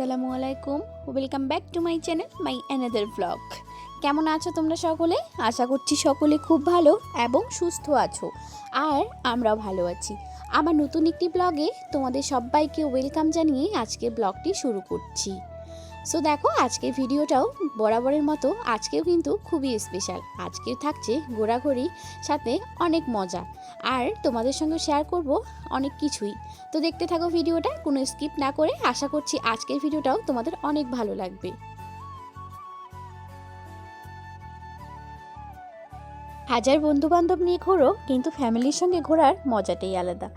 আলাইকুম। Welcome back to my channel my another blog কেমন আছো তোমরা সকলে? আশা করছি সকলে খুব ভালো এবং সুস্থ আছো। আর আমরাও ভালো আছি। আমার নতুন একটি ব্লগে তোমাদের সবাইকে ওয়েলকাম জানিয়ে আজকে ব্লগটি শুরু করছি। সো দেখো, আজকের ভিডিওটাও বরাবরের মতো, আজকেও কিন্তু খুবই স্পেশাল আজকেও থাকছে ঘোরাঘুরি সাথে অনেক মজা। আর তোমাদের সঙ্গে শেয়ার করব অনেক কিছুই। তো দেখতে থাকো ভিডিওটা, কোনো স্কিপ না করে আশা করছি আজকের ভিডিওটাও তোমাদের অনেক ভালো লাগবে। হাজার বন্ধু বান্ধব নিয়ে ঘোরো, কিন্তু ফ্যামিলির সঙ্গে ঘোরার মজাটাই আলাদা।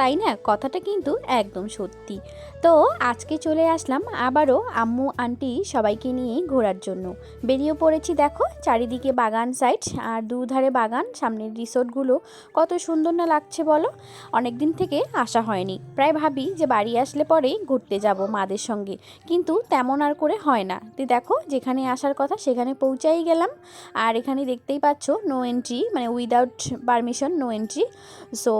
তাই না? কথাটা কিন্তু একদম সত্যি। তো আজকে চলে আসলাম আবারও আম্মু, আন্টি সবাইকে নিয়ে ঘোরার জন্য। বেরিয়ে পড়েছি দেখো, চারিদিকে বাগান সাইড আর দুধারে বাগান, সামনের রিসোর্টগুলো কত সুন্দর না লাগছে বলো? অনেক দিন থেকে আসা হয়নি। প্রায় ভাবি যে বাড়ি আসলে পরেই ঘুরতে যাব মাদের সঙ্গে। কিন্তু তেমন আর করে হয় না। তো দেখো, যেখানে আসার কথা সেখানে পৌঁছাই গেলাম। আর এখানে দেখতেই পাচ্ছ নো এন্ট্রি মানে without permission no entry so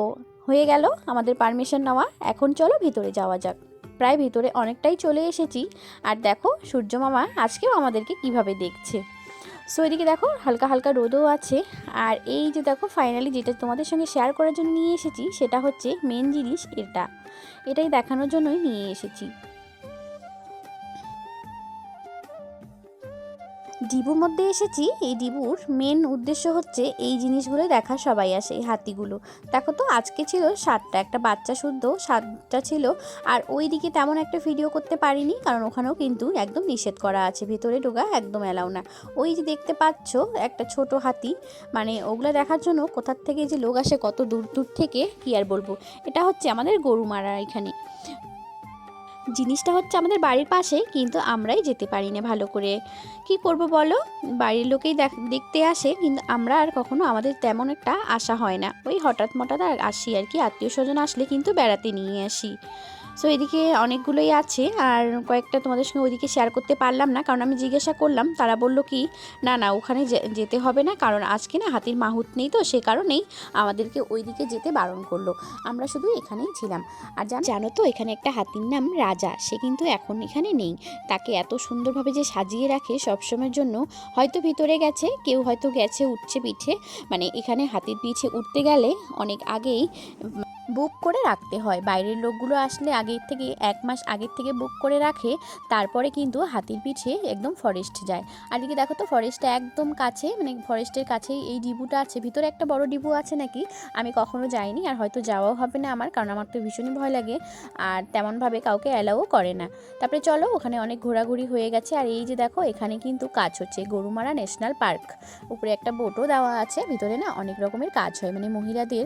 হয়ে গেল আমাদের পারমিশন নেওয়া। এখন চলো ভিতরে যাওয়া যাক। প্রায় ভিতরে অনেকটাই চলে এসেছি। আর দেখো, সূর্য মামা আজকেও আমাদেরকে কীভাবে দেখছে। সো এদিকে দেখো, হালকা হালকা রোদও আছে। আর এই যে দেখো ফাইনালি যেটা তোমাদের সঙ্গে শেয়ার করার জন্য নিয়ে এসেছি, সেটা হচ্ছে মেন জিনিস এটা। এটাই দেখানোর জন্যই নিয়ে এসেছি। ডিবুর মধ্যে এসেছি, এই ডিবুর মেন উদ্দেশ্য হচ্ছে এই জিনিসগুলো দেখা সবাই আসে, এই হাতিগুলো। দেখো তো, আজকে ছিল সাতটা, একটা বাচ্চা শুদ্ধ, সাতটা ছিল, আর ওই দিকে তেমন একটা ভিডিও করতে পারিনি, কারণ ওখানেও কিন্তু একদম নিষেধ করা আছে, ভেতরে ঢোকা একদম অ্যালাউ না। ওই যে দেখতে পাচ্ছ, একটা ছোট হাতি মানে ওগুলো দেখার জন্য কোথার থেকে যে লোক আসে, কত দূর দূর থেকে কি আর বলব? এটা হচ্ছে আমাদের গরুমারা এখানে। জিনিসটা হচ্ছে আমাদের বাড়ির পাশে, কিন্তু আমরাই যেতে পারি না ভালো করে। কি করব বলো? বাড়ির লোকেই দেখ- দেখতে আসে, কিন্তু আমরা আর কখনো আমাদের তেমন একটা আশা হয় না। ওই হঠাৎ মঠাৎ আর আসি আর কি আত্মীয় স্বজন আসলে কিন্তু বেড়াতে নিয়ে আসি। সো এদিকে অনেকগুলোই আছে আর কয়েকটা তোমাদের সঙ্গে ওইদিকে শেয়ার করতে পারলাম না। কারণ আমি জিজ্ঞাসা করলাম, তারা বলল কি, না না, ওখানে যেতে হবে না। কারণ আজকে না হাতির মাহুত নেই তো, সে কারণেই আমাদেরকে ওইদিকে যেতে বারণ করল। আমরা শুধু এখানেই ছিলাম। আর জানো তো, এখানে একটা হাতির নাম রাজা। সে কিন্তু এখন এখানে নেই। তাকে এত সুন্দরভাবে যে সাজিয়ে রাখে সবসময়ের জন্য, হয়তো ভিতরে গেছে, কেউ হয়তো গেছে উঠছে পিঠে। মানে এখানে হাতির পিঠে উঠতে গেলে অনেক আগেই বুক করে রাখতে হয়। বাইরের লোকগুলো আসলে আগের থেকে এক মাস আগের থেকে বুক করে রাখে, তারপরে কিন্তু হাতির পিঠে একদম ফরেস্ট যায়। আর এদিকে দেখো তো ফরেস্টটা একদম কাছে মানে ফরেস্টের কাছেই এই ডিবুটা আছে। ভিতরে একটা বড় ডিবু আছে নাকি? আমি কখনো যাইনি আর হয়তো যাওয়াও হবে না আমার, কারণ আমার তো ভীষণই ভয় লাগে। আর তেমনভাবে কাউকে অ্যালাউও করে না। তারপরে চলো, ওখানে অনেক ঘোরাঘুরি হয়ে গেছে। আর এই যে দেখো, এখানে কিন্তু কাজ হচ্ছে গরুমারা ন্যাশনাল পার্ক উপরে একটা বোটও দেওয়া আছে, ভিতরে না অনেক রকমের কাজ হয়। মানে মহিলাদের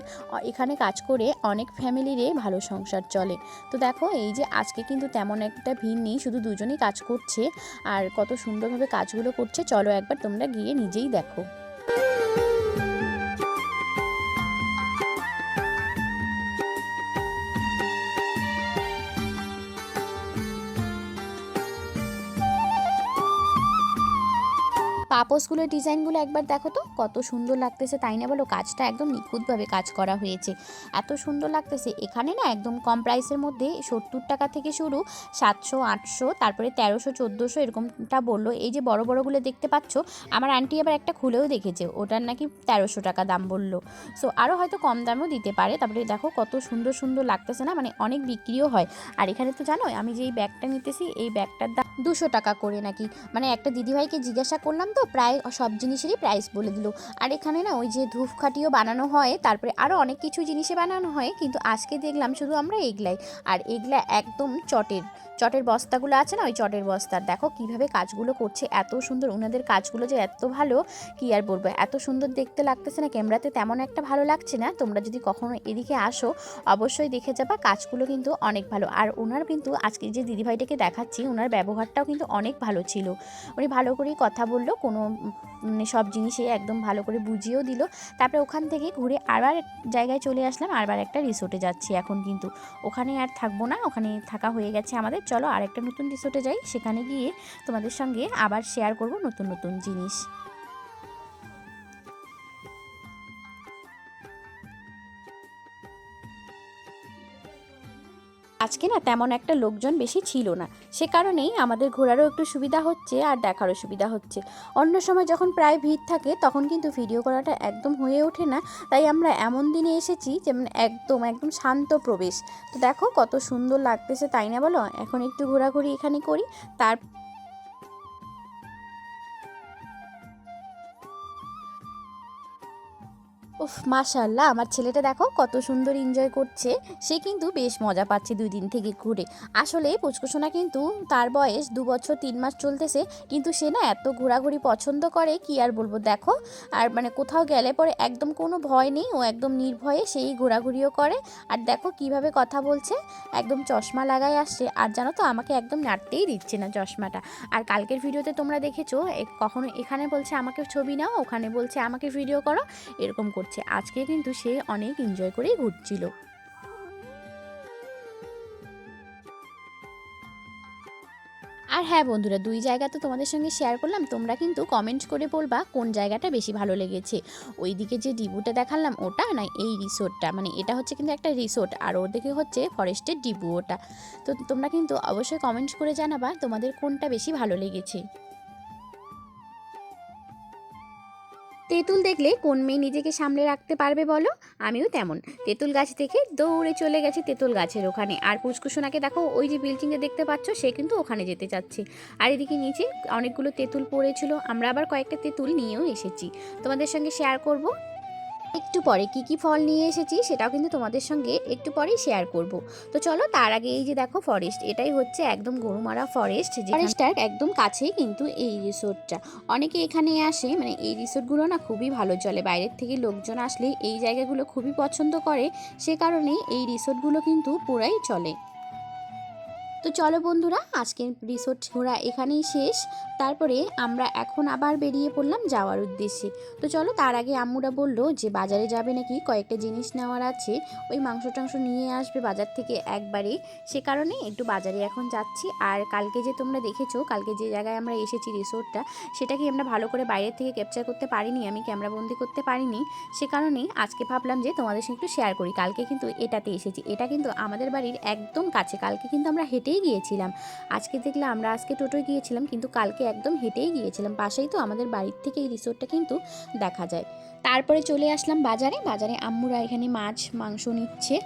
এখানে কাজ করে অনেক ফ্যামিলিরে ভালো সংসার চলে। তো দেখো, এই যে আজকে কিন্তু তেমন একটা ভিড় নেই, শুধু দুজনেই কাজ করছে। আর কত সুন্দরভাবে কাজগুলো করছে, চলো একবার তোমরা গিয়ে নিজেই দেখো। পাপোসগুলোর ডিজাইনগুলো একবার দেখো তো, কত সুন্দর লাগতেছে, তাই না? বলো, কাজটা একদম নিখুঁতভাবে কাজ করা হয়েছে। এত সুন্দর লাগতেছে। এখানে না একদম কম প্রাইসের মধ্যে সত্তর টাকা থেকে শুরু সাতশো, আটশো, তারপরে তেরোশো, চোদ্দোশো এরকমটা বলল। এই যে বড় বড়গুলো দেখতে পাচ্ছ, আমার আন্টি আবার একটা খুলেও দেখেছে। ওটার নাকি তেরোশো টাকা দাম বলল। সো আরও হয়তো কম দামেও দিতে পারে। তারপরে দেখো কত সুন্দর সুন্দর লাগতেছে না? মানে অনেক বিক্রিও হয়। আর এখানে তো জানো, আমি যে এই ব্যাগটা নিতেছি, এই ব্যাগটার দাম দুশো টাকা করে নাকি। মানে একটা দিদিভাইকে জিজ্ঞাসা করলাম তো প্রায় সব জিনিসেরই প্রাইস বলে দিল। আর এখানে না ওই যে ধূপকাঠিও বানানো হয়, তারপরে আরও অনেক কিছু জিনিসে বানানো হয়, কিন্তু আজকে দেখলাম শুধু আমরা এগলাই। আর এগলা একদম চটের চটের বস্তাগুলো আছে না ওই চটের বস্তার, দেখো কীভাবে কাজগুলো করছে, এত সুন্দর ওনাদের কাজগুলো যে এত ভালো, কি আর বলব, এত সুন্দর দেখতে লাগতেছে না, ক্যামেরাতে তেমন একটা ভালো লাগছে না, তোমরা যদি কখনো এদিকে আসো, অবশ্যই দেখে যাবা, কাজগুলো কিন্তু অনেক ভালো। আর ওনার কিন্তু আজকে যে দিদিভাইটাকে দেখাচ্ছি ওনার ব্যবহারটাও কিন্তু অনেক ভালো ছিল। উনি ভালো করেই কথা বলল, কোনো মানে সব জিনিসে একদম ভালো করে বুঝিয়েও দিল। তারপরে ওখান থেকে ঘুরে আবার জায়গায় চলে আসলাম আরবার একটা রিসোর্টে যাচ্ছি এখন কিন্তু। ওখানে আর থাকব না, ওখানে থাকা হয়ে গেছে আমাদের। চলো আর একটা নতুন রিসোর্টে যাই, সেখানে গিয়ে তোমাদের সঙ্গে আবার শেয়ার করব নতুন নতুন জিনিস। আজকে না তেমন একটা লোকজন বেশি ছিল না। সে কারণেই আমাদের ঘোরারও একটু সুবিধা হচ্ছে আর দেখারও সুবিধা হচ্ছে। অন্য সময় যখন প্রায় ভিড় থাকে, তখন কিন্তু ভিডিও করাটা একদম হয়ে ওঠে না। তাই আমরা এমন দিনে এসেছি যেমন একদম একদম শান্ত প্রবেশ। তো দেখো কত সুন্দর লাগতেছে, তাই না বলো? এখন একটু ঘোরাঘুরি এখানে করি, তার উফ মাশাল্লাহ আমার ছেলেটা দেখো কত সুন্দর এনজয় করছে। সে কিন্তু বেশ মজা পাচ্ছে দুই দিন থেকে ঘুরে। আসলে পুচকুসোনা কিন্তু তার বয়স দু বছর তিন মাস চলতেছে, কিন্তু সে না এত ঘোরাঘুরি পছন্দ করে, কি আর বলব দেখো। আর মানে কোথাও গেলে পরে একদম কোনো ভয় নেই, ও একদম নির্ভয়ে সেই ঘোরাঘুরিও করে। আর দেখো কীভাবে কথা বলছে, একদম চশমা লাগাই আসছে। আর জানো তো আমাকে একদম নাড়তেই দিচ্ছে না চশমাটা। আর কালকের ভিডিওতে তোমরা দেখেছ কখনো এখানে বলছে আমাকে ছবি নাও, ওখানে বলছে আমাকে ভিডিও করো, এরকম করছে। আজকে কিন্তু সে অনেক এনজয় করেই ঘুরছিল। আর হ্যাঁ বন্ধুরা, দুই জায়গা তো তোমাদের সঙ্গে শেয়ার করলাম, তোমরা কিন্তু কমেন্ট করে বলবা কোন জায়গাটা বেশি ভালো লেগেছে। ওইদিকে যে ডিবুটা দেখালাম, ওটা না এই রিসোর্টটা? মানে এটা হচ্ছে কিন্তু একটা রিসোর্ট, আর ওদিকে হচ্ছে ফরেস্টের ডিবু ওটা। তো তোমরা কিন্তু অবশ্যই কমেন্ট করে জানাবা তোমাদের কোনটা বেশি ভালো লেগেছে। তেঁতুল দেখলে কোন মেয়ে নিজেকে সামলে রাখতে পারবে বলো? আমিও তেমন। তেঁতুল গাছ থেকে দৌড়ে চলে গেছে তেঁতুল গাছের ওখানে। আর পুচকুসোনাকে দেখো, ওই যে বিল্ডিংয়ে দেখতে পাচ্ছ, সে কিন্তু ওখানে যেতে চাচ্ছে। আর এদিকে নিচে অনেকগুলো তেঁতুল পড়েছিল। আমরা আবার কয়েকটা তেঁতুল নিয়েও এসেছি। তোমাদের সঙ্গে শেয়ার করব। একটু পরে কি কি ফল নিয়ে এসেছি সেটাও কিন্তু তোমাদের সঙ্গে একটু পরেই শেয়ার করব। তো চলো তার আগে এই যে দেখো ফরেস্ট এটাই হচ্ছে একদম গরুমারা ফরেস্ট ফরেস্টটার একদম কাছেই কিন্তু এই রিসোর্টটা অনেকে এখানে আসে মানে এই রিসোর্টগুলো না খুবই ভালো চলে। বাইরের থেকে লোকজন আসলে এই জায়গাগুলো খুবই পছন্দ করে, সে কারণে এই রিসোর্টগুলো কিন্তু পুরাই চলে। তো চলো বন্ধুরা, আজকের রিসোর্ট ঘোরা এখানেই শেষ। তারপরে আমরা এখন আবার বেরিয়ে পড়লাম যাওয়ার উদ্দেশ্যে। তো চলো, তার আগে আম্মুরা বলল যে বাজারে যাবে নাকি, কয়েকটা জিনিস নেওয়ার আছে। ওই মাংস টাংস নিয়ে আসবে বাজার থেকে একবারে। সে কারণে একটু বাজারে এখন যাচ্ছি। আর কালকে যে তোমরা দেখেছ, কালকে যে জায়গায় আমরা এসেছি রিসোর্টটা সেটাকে আমরা ভালো করে বাইরের থেকে ক্যাপচার করতে পারিনি? আমি ক্যামেরাবন্দি করতে পারিনি। সে কারণে আজকে ভাবলাম যে তোমাদের সঙ্গে একটু শেয়ার করি। কালকে কিন্তু এটাতে এসেছি। এটা কিন্তু আমাদের বাড়ির একদম কাছে। কালকে কিন্তু আমরা হেঁটেই গিয়েছিলাম। আজকে দেখলে আমরা আজকে টোটোয় গিয়েছিলাম, কিন্তু কালকে একদম হেঁটেই গিয়েছিলাম। পাশেই তো আমাদের বাড়ির থেকে এই রিসোর্টটা কিন্তু দেখা যায়। তারপরে চলে আসলাম বাজারে। বাজারে আম্মুরা এখানে মাছ, মাংস নিচ্ছে।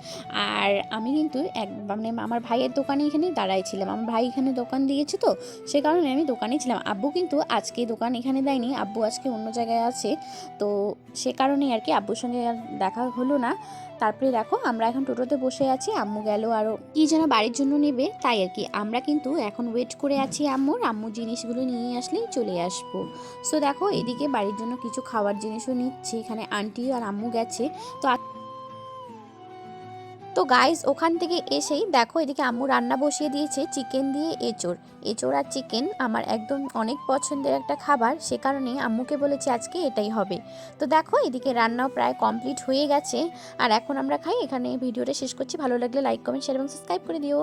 আর আমি কিন্তু এক মানে আমার ভাইয়ের দোকানে এখানে দাঁড়াই ছিলাম। আমার ভাই এখানে দোকান দিয়েছে তো, সে কারণে আমি দোকানে ছিলাম। আব্বু কিন্তু আজকে দোকান এখানে দেয়নি। আব্বু আজকে অন্য জায়গায় আছে। তো সে কারণেই আর কি আব্বুর সঙ্গে দেখা হলো না। তারপরে দেখো, আমরা এখন টোটোতে বসে আছি, আম্মু গেল আরও কি যেন বাড়ির জন্য নেবে, তাই আর কি। আমরা কিন্তু এখন ওয়েট করে আছি আম্মুর, আম্মু জিনিসগুলো নিয়ে আসলেই চলে আসব। সো দেখো, এদিকে বাড়ির জন্য কিছু খাওয়ার জিনিসও নিচ্ছি, এখানে আন্টি আর আম্মু গেছে। তো তো গাইস ওখান থেকে এসেই দেখো এদিকে আম্মু রান্না বসিয়ে দিয়েছে চিকেন দিয়ে এঁচোড়। এঁচোড় আর চিকেন আমার একদম অনেক পছন্দের একটা খাবার, সে কারণে আম্মুকে বলেছি আজকে এটাই হবে। তো দেখো এদিকে রান্নাও প্রায় কমপ্লিট হয়ে গেছে, আর এখন আমরা খাই, এখানে ভিডিওটা শেষ করছি, ভালো লাগলে লাইক কমেন্ট শেয়ার এবং সাবস্ক্রাইব করে দিও।